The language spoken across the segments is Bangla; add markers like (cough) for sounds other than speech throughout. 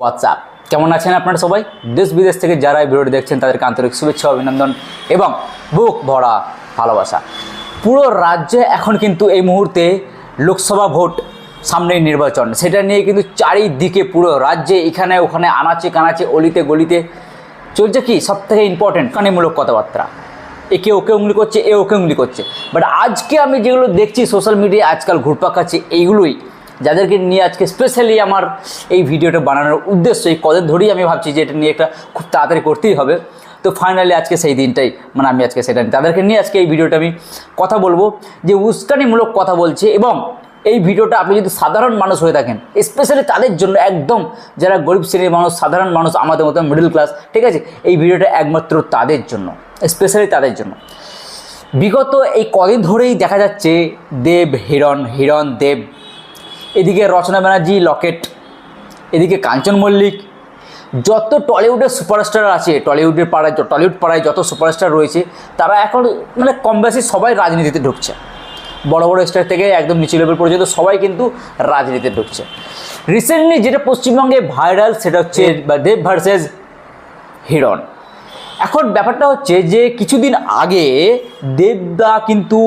হোয়াটসঅ্যাপ কেমন আছেন আপনারা সবাই? দেশ বিদেশ থেকে যারা এই ভিডিওটি দেখছেন, তাদেরকে আন্তরিক শুভেচ্ছা অভিনন্দন এবং বুক ভরা ভালোবাসা। পুরো রাজ্যে এখন কিন্তু এই মুহূর্তে লোকসভা ভোট সামনেই নির্বাচন। সেটা নিয়ে কিন্তু চারিদিকে পুরো রাজ্যে এখানে, ওখানে, আনাচে কানাচে, অলিতে গলিতে চলছে কি সব থেকে ইম্পর্টেন্ট কানিমূলক কথাবার্তা। একে ওকে উঙ্গলি করছে, এ ওকে উঙ্গলি করছে। বাট আজকে আমি যেগুলো দেখছি সোশ্যাল মিডিয়ায় আজকাল ঘুরপাক খাচ্ছে, এইগুলোই। যাদেরকে নিয়ে আজকে স্পেশালি আমার এই ভিডিওটা বানানোর উদ্দেশ্য, এই কদিন ধরেই আমি ভাবছি যে এটা নিয়ে একটা খুব তাড়াতাড়ি করতেই হবে। তো ফাইনালি আজকে সেই দিনটাই মানে আমি আজকে সেটা। তাদেরকে নিয়ে আজকে এই ভিডিওটা আমি কথা বলব, যে উস্কানিমূলক কথা বলছে এবং এই ভিডিওটা আপনি যদি সাধারণ মানুষ হয়ে থাকেন স্পেশালি তাদের জন্য একদম যারা গরিব শ্রেণির মানুষ, সাধারণ মানুষ, আমাদের মতো মিডল ক্লাস ঠিক আছে? এই ভিডিওটা একমাত্র তাদের জন্য স্পেশালি তাদের জন্য। বিগত এই কদিন ধরেই দেখা যাচ্ছে দেব হিরণ হিরণ দেব এদিকে রচনা ব্যানার্জি লকেট। এদিকে কাঞ্চন মল্লিক। যত টলিউডের সুপারস্টার আছে টলিউডের পাড়ায় টলিউড পাড়ায় যত সুপারস্টার রয়েছে তারা এখন মানে কম বেশি সবাই রাজনীতিতে ঢুকছে। বড় বড় স্টার থেকে একদম নিচু লেভেল পর্যন্ত সবাই কিন্তু রাজনীতিতে ঢুকছে। রিসেন্টলি যেটা পশ্চিমবঙ্গে ভাইরাল সেটা হচ্ছে দেব। ভার্সেস হিরণ। এখন ব্যাপারটা হচ্ছে যে কিছুদিন আগে দেবদা কিন্তু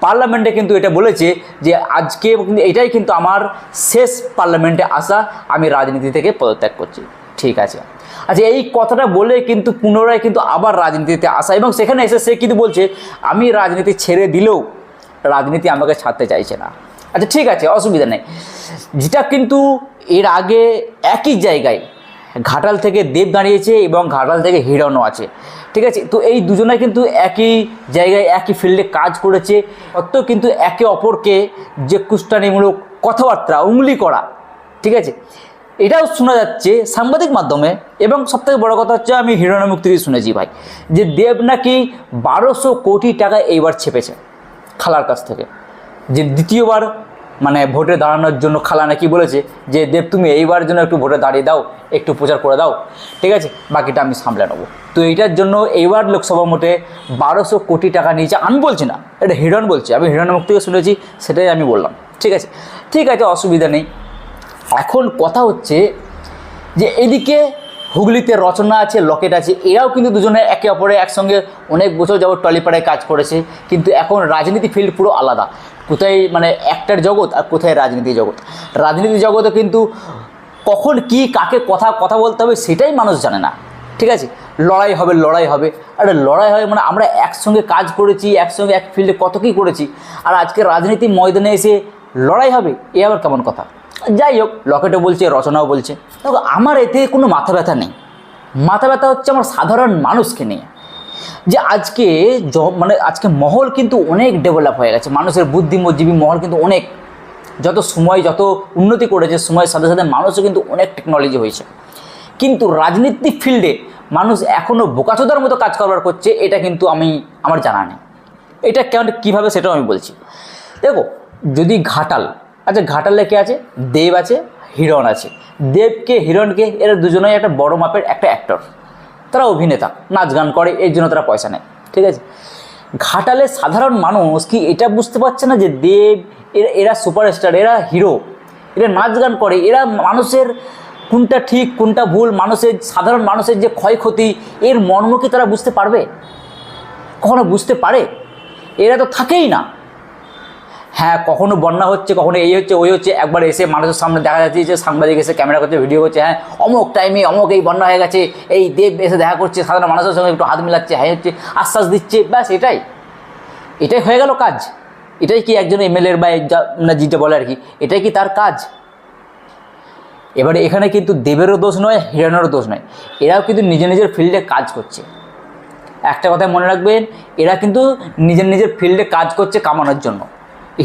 পার্লামেন্টে কিন্তু এটা বলেছে যে আজকে এটাই কিন্তু আমার শেষ পার্লামেন্টে আসা আমি রাজনীতি থেকে পদত্যাগ করছি। ঠিক আছে। আচ্ছা এই কথাটা বলে কিন্তু পুনরায় কিন্তু আবার রাজনীতিতে আসা এবং সেখানে এসে সে কিন্তু বলছে, আমি রাজনীতি ছেড়ে দিলেও রাজনীতি আমাকে ছাড়তে চাইছে না। আচ্ছা ঠিক আছে, অসুবিধা নেই। যেটা কিন্তু এর আগে একই জায়গায় ঘাটাল থেকে দেব দাঁড়িয়েছে এবং ঘাটাল থেকে হিরণও আছে। ঠিক আছে? তো এই দুজনে কিন্তু একই জায়গায়, একই ফিল্ডে কাজ করেছে। অত কিন্তু একে অপরকে যে কুষ্টানিমূলক কথাবার্তা, উংলি করা, ঠিক আছে? এটাও শোনা যাচ্ছে সাংবাদিক মাধ্যমে এবং সবথেকে বড় কথা হচ্ছে আমি হিরণের মুখ থেকে শুনেছি ভাই, যে দেব নাকি বারোশো কোটি টাকা এইবার ছেপেছে, খালার কাছ থেকে। যে দ্বিতীয়বার মানে ভোটে দাঁড়ানোর জন্য খালা নাকি বলেছে যে, দেব, তুমি এইবার জন্য একটু ভোটে দাঁড়িয়ে দাও, একটু প্রচার করে দাও। ঠিক আছে? বাকিটা আমি সামলে নেব। তো এইটার জন্য এইবার লোকসভা ভোটে বারোশো কোটি টাকা নিয়েছে। আমি বলছি না, এটা হিরণ বলছি। আমি হিরণের মুখ থেকে শুনেছি, সেটাই আমি বললাম। ঠিক আছে? ঠিক আছে, অসুবিধা নেই। এখন কথা হচ্ছে যে, এদিকে হুগলিতে রচনা আছে, লকেট আছে, এরাও কিন্তু দুজনে একে অপরে একসঙ্গে অনেক বছর যাবত টলিপাড়ায় কাজ করেছে, কিন্তু এখন রাজনীতি ফিল্ড পুরো আলাদা। কোথায় মানে একটার জগৎ আর কোথায় রাজনীতি জগৎ। রাজনীতি জগতে কিন্তু কখন কি, কাকে কথা কথা বলতে হবে সেটাই মানুষ জানে না। ঠিক আছে? লড়াই হবে লড়াই হবে। আরে লড়াই হবে মানে আমরা একসঙ্গে কাজ করেছি, একসঙ্গে এক ফিল্ডে কত কী করেছি। আর আজকে রাজনীতি ময়দানে এসে লড়াই হবে, এ আবার কেমন কথা? যাই হোক, লকেটও বলছে, রচনাও বলছে। দেখো, আমার এতে কোনো মাথা ব্যথা নেই। মাথা ব্যথা হচ্ছে আমার সাধারণ মানুষকে নিয়ে। যে আজকে মানে আজকে মহল কিন্তু অনেক ডেভেলপ হয়ে গেছে। মানুষের বুদ্ধিমজীবী মহল কিন্তু অনেক। যত সময়, যত উন্নতি করেছে সময়ের সাথে সাথে মানুষও কিন্তু অনেক টেকনোলজি হয়েছে। কিন্তু রাজনীতি ফিল্ডে মানুষ এখনও বোকাচোদার মতো কাজ করবার করছে, এটা কিন্তু আমি, আমার জানা নেই। এটা কেমন কীভাবে সেটাও আমি বলছি। দেখো, যদি ঘাটাল আচ্ছা ঘাটালে কে আছে? দেব আছে, হিরণ আছে। দেবকে, হিরণকে, এরা দুজনেই একটা বড় মাপের একটা অ্যাক্টর তারা অভিনেতা, নাচ গান করে, এর জন্য তারা পয়সা নেয়, ঠিক আছে? ঘাটালে সাধারণ মানুষ কি এটা বুঝতে পারছে না যে দেব, এরা সুপারস্টার এরা হিরো এরা নাচ গান করে, এরা মানুষের কোনটা ঠিক, কোনটা ভুল, মানুষের, সাধারণ মানুষের যে ক্ষয়ক্ষতি, এর মর্ম কি তারা বুঝতে পারবে? কখনো বুঝতে পারে? এরা তো থাকেই না। হ্যাঁ কখনো বন্যা হচ্ছে, কখনো এই হচ্ছে, ওই হচ্ছে। একবার এসে মানুষের সামনে দেখা যাচ্ছে যে সাংবাদিক এসে ক্যামেরা করছে ভিডিও করছে। হ্যাঁ অমুক টাইমে অমুক এই বন্যা হয়ে গেছে, এই দেব এসে দেখা করছে, সাধারণ মানুষের সঙ্গে একটু হাত মিলাচ্ছে হ্যাঁ হচ্ছে, আশ্বাস দিচ্ছে, ব্যাস, এটাই। এটাই হয়ে গেল কাজ। এটাই কি একজন এমএলএর বা না যেটা বলে আর কি, এটাই কি তার কাজ? এবারে এখানে কিন্তু দেবেরও দোষ নয় হিরণেরও দোষ নয়। এরাও কিন্তু নিজের নিজের ফিল্ডে কাজ করছে। একটা কথা মনে রাখবেন, এরা কিন্তু নিজের নিজের ফিল্ডে কাজ করছে কামানোর জন্য।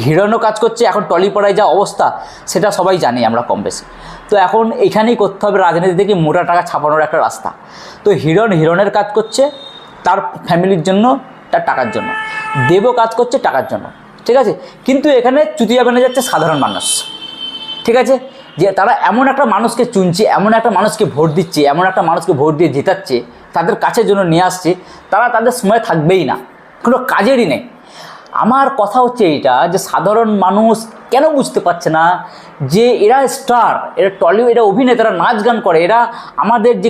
হিরণও কাজ করছে, এখন টলিপাড়ায় যা অবস্থা, সেটা সবাই জানি আমরা কম বেশি। তো এখন এখানেই করতে হবে রাজনীতি থেকে মোটা টাকা ছাপানোর একটা রাস্তা। তো হিরণ হিরণের কাজ করছে, তার ফ্যামিলির জন্য, তার টাকার জন্য। দেবও কাজ করছে টাকার জন্য, ঠিক আছে? কিন্তু এখানে চুতিয়া বেনে যাচ্ছে সাধারণ মানুষ, ঠিক আছে? যে তারা এমন একটা মানুষকে চুনছে, এমন একটা মানুষকে ভোট দিচ্ছে, এমন একটা মানুষকে ভোট দিয়ে জেতাচ্ছে, তাদের কাছের জন্য নিয়ে আসছে, তারা তাদের সময় থাকবেই না, কোনো কাজেরই নেই। আমার কথা হচ্ছে এইটা যে সাধারণ মানুষ কেন বুঝতে পারছে না যে এরা স্টার, এরা টলিউড, এরা অভিনেতারা নাচ গান করে, এরা আমাদের যে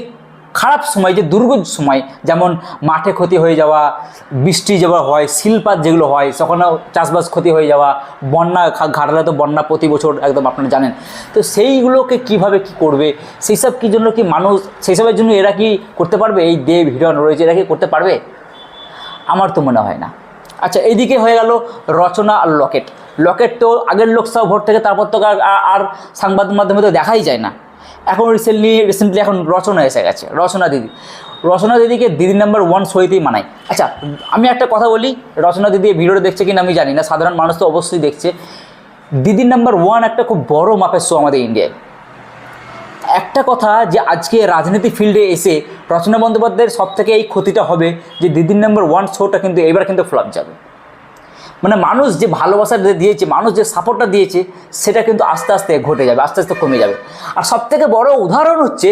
খারাপ সময়, যে দুর্গত সময়, যেমন মাঠে ক্ষতি হয়ে যাওয়া, বৃষ্টি যাওয়া হয়, শিল্পাত যেগুলো হয়, তখন চাষবাস ক্ষতি হয়ে যাওয়া, বন্যা ঘাটালে তো বন্যা প্রতি বছর একদম আপনারা জানেন। তো সেইগুলোকে কীভাবে কি করবে সেই সব কী জন্য কি মানুষ সেই সবের জন্য এরা কি করতে পারবে? এই দেব হিরণ রয়েছে, এরা কি করতে পারবে? আমার তো মনে হয় না। আচ্ছা এইদিকে হয়ে গেল রচনা আর লকেট। লকেট তো আগের লোকসভা ভোট থেকে তারপর তো আর- সাংবাদিক মাধ্যমে তো দেখাই যায় না। এখন রিসেন্টলি রিসেন্টলি এখন রচনা এসে গেছে, রচনা দিদি। রচনা দিদিকে দিদি নাম্বার ওয়ান শোয়েতেই মানায়। আচ্ছা আমি একটা কথা বলি, রচনা দিদি ভিডিওটা দেখছে কিনা আমি জানি না, সাধারণ মানুষ তো অবশ্যই দেখছে। দিদি নাম্বার ওয়ান একটা খুব বড় মাপের শো আমাদের ইন্ডিয়ায় একটা কথা যে আজকে রাজনীতি ফিল্ডে এসে রচনা বন্দ্যোপাধ্যায়ের সব থেকে এই ক্ষতিটা হবে যে দিদির নম্বর ওয়ান শোটা কিন্তু এবার কিন্তু ফ্লপ যাবে। মানে মানুষ যে ভালোবাসা দিয়েছে, মানুষ যে সাপোর্টটা দিয়েছে, সেটা কিন্তু আস্তে আস্তে ঘটে যাবে, আস্তে আস্তে কমে যাবে। আর সব থেকে বড় উদাহরণ হচ্ছে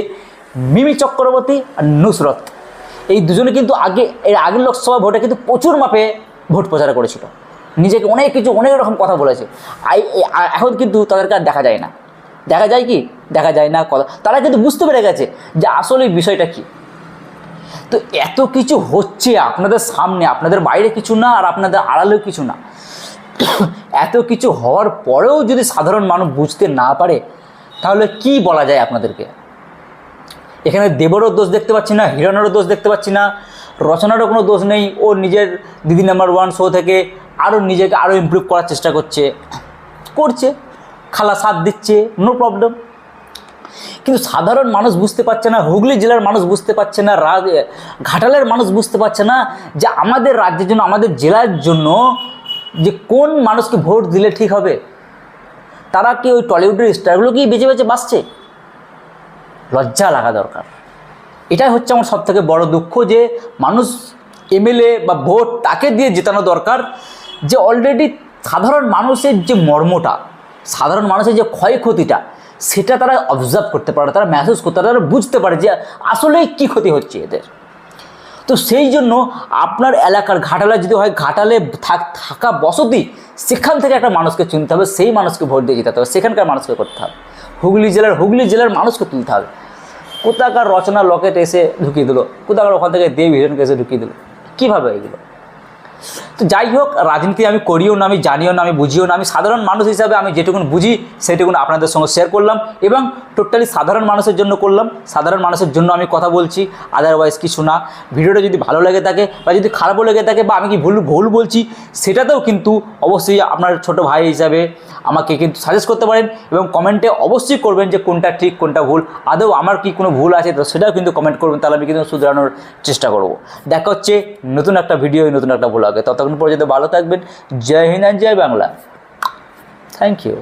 মিমি চক্রবর্তী আর নুসরত। এই দুজনে কিন্তু আগে, এর আগের লোকসভা ভোটে কিন্তু প্রচুর মাপে ভোট প্রচার করেছিল। নিজেকে অনেক কিছু, অনেক রকম কথা বলেছে। এখন কিন্তু তাদেরকে আর দেখা যায় না। দেখা যায় কি? দেখা যায় না কথা তারা কিন্তু বুঝতে পেরে গেছে যে আসলে বিষয়টা কী। তো এত কিছু হচ্ছে আপনাদের সামনে, আপনাদের বাইরে কিছু না আর আপনাদের আড়ালেও কিছু না। (coughs) এত কিছু হওয়ার পরেও যদি সাধারণ মানুষ বুঝতে না পারে, তাহলে কি বলা যায় আপনাদেরকে? এখানে দেবরও দোষ দেখতে পাচ্ছি না, হিরণেরও দোষ দেখতে পাচ্ছি না, রচনারও কোনো দোষ নেই, ও নিজের দিদি নাম্বার ওয়ান শো থেকে আরও নিজেকে আরও ইমপ্রুভ করার চেষ্টা করছে। করছে। খালা সাথ দিচ্ছে নো প্রবলেম কিন্তু সাধারণ মানুষ বুঝতে পারছে না, হুগলি জেলার মানুষ বুঝতে পারছে না ঘাটালের মানুষ বুঝতে পারছে না যে আমাদের রাজ্যের জন্য, আমাদের জেলার জন্য যে কোন মানুষকে ভোট দিলে ঠিক হবে। তারা কি ওই টলিউডের স্টারগুলো কি বেঁচে বেঁচে বাঁচছে? লজ্জা লাগা দরকার। এটাই হচ্ছে আমার সব থেকে বড় দুঃখ যে মানুষ এমএলএ বা ভোট তাকে দিয়ে জেতানো দরকার যে অলরেডি সাধারণ মানুষের যে মর্মটা সাধারণ মানুষের যে ক্ষয়ক্ষতিটা, সেটা তারা অবজার্ভ করতে পারে, তারা মেসেজ করতে পারে, তারা বুঝতে পারে যে আসলেই কী ক্ষতি হচ্ছে এদের। তো সেই জন্য আপনার এলাকার ঘাটালে যদি হয়, ঘাটালে থাক- থাকা বসতি, সেখান থেকে একটা মানুষকে চিনতে হবে, সেই মানুষকে ভোট দিয়ে যেতে হবে, সেখানকার মানুষকে করতে হবে। হুগলি জেলার হুগলি জেলার মানুষকে তুলতে হবে। কোথাকার রচনা লকেট এসে ঢুকিয়ে দিল, কোথাকার ওখান থেকে দেব হিরণকে এসে ঢুকিয়ে দিল, কীভাবে এগুলো? তো যাই হোক, রাজনীতি আমি করিও না, আমি জানিও না, আমি বুঝিও না, আমি সাধারণ মানুষ হিসাবে আমি যেটুকুন বুঝি, সেটুকুন আপনাদের সঙ্গে শেয়ার করলাম এবং টোটালি সাধারণ মানুষের জন্য করলাম। সাধারণ মানুষের জন্য আমি কথা বলছি আদারওয়াইজ কিছু না। ভিডিওটা যদি ভালো লেগে থাকে বা যদি খারাপও লেগে থাকে বা আমি কি ভুল ভুল বলছি, সেটাতেও কিন্তু অবশ্যই আপনার ছোট ভাই হিসাবে আমাকে কিন্তু সাজেস্ট করতে পারেন এবং কমেন্টে অবশ্যই করবেন যে কোনটা ঠিক, কোনটা ভুল। আদৌ আমার কি কোনো ভুল আছে, তো সেটাও কিন্তু কমেন্ট করবেন, তাহলে আমি কিন্তু শুধরানোর চেষ্টা করব। দেখা হচ্ছে নতুন একটা ভিডিও নতুন একটা ব্লগে ততক্ষণ পর্যন্ত ভালো থাকবেন। জয় হিন্দ জয় বাংলা। Thank you